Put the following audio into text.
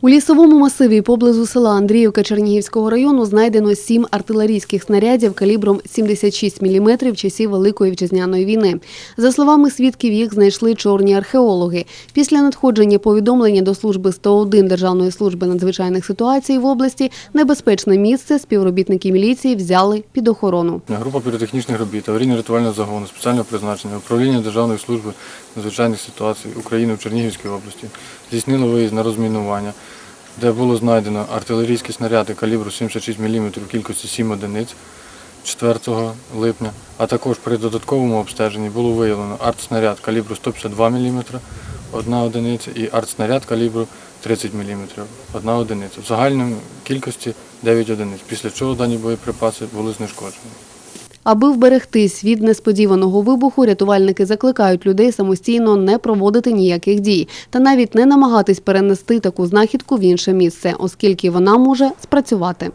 У лісовому масиві поблизу села Андріївка Чернігівського району знайдено сім артилерійських снарядів калібром 76 мм часів Великої вітчизняної війни. За словами свідків, їх знайшли чорні археологи. Після надходження повідомлення до служби 101 Державної служби надзвичайних ситуацій в області небезпечне місце співробітники міліції взяли під охорону. Група піротехнічних робіт, аварійно-рятувального загону, спеціального призначення, управління Державної служби надзвичайних ситуацій України в Чернігівській області здійснило виїзд на розмінування, де було знайдено артилерійські снаряди калібру 76 мм кількості 7 одиниць 4 липня, а також при додатковому обстеженні було виявлено артснаряд калібру 152 мм, одна одиниця, і артснаряд калібру 30 мм, одна одиниця. В загальній кількості 9 одиниць, після чого дані боєприпаси були знешкоджені. Аби вберегтись від несподіваного вибуху, рятувальники закликають людей самостійно не проводити ніяких дій та навіть не намагатись перенести таку знахідку в інше місце, оскільки вона може спрацювати.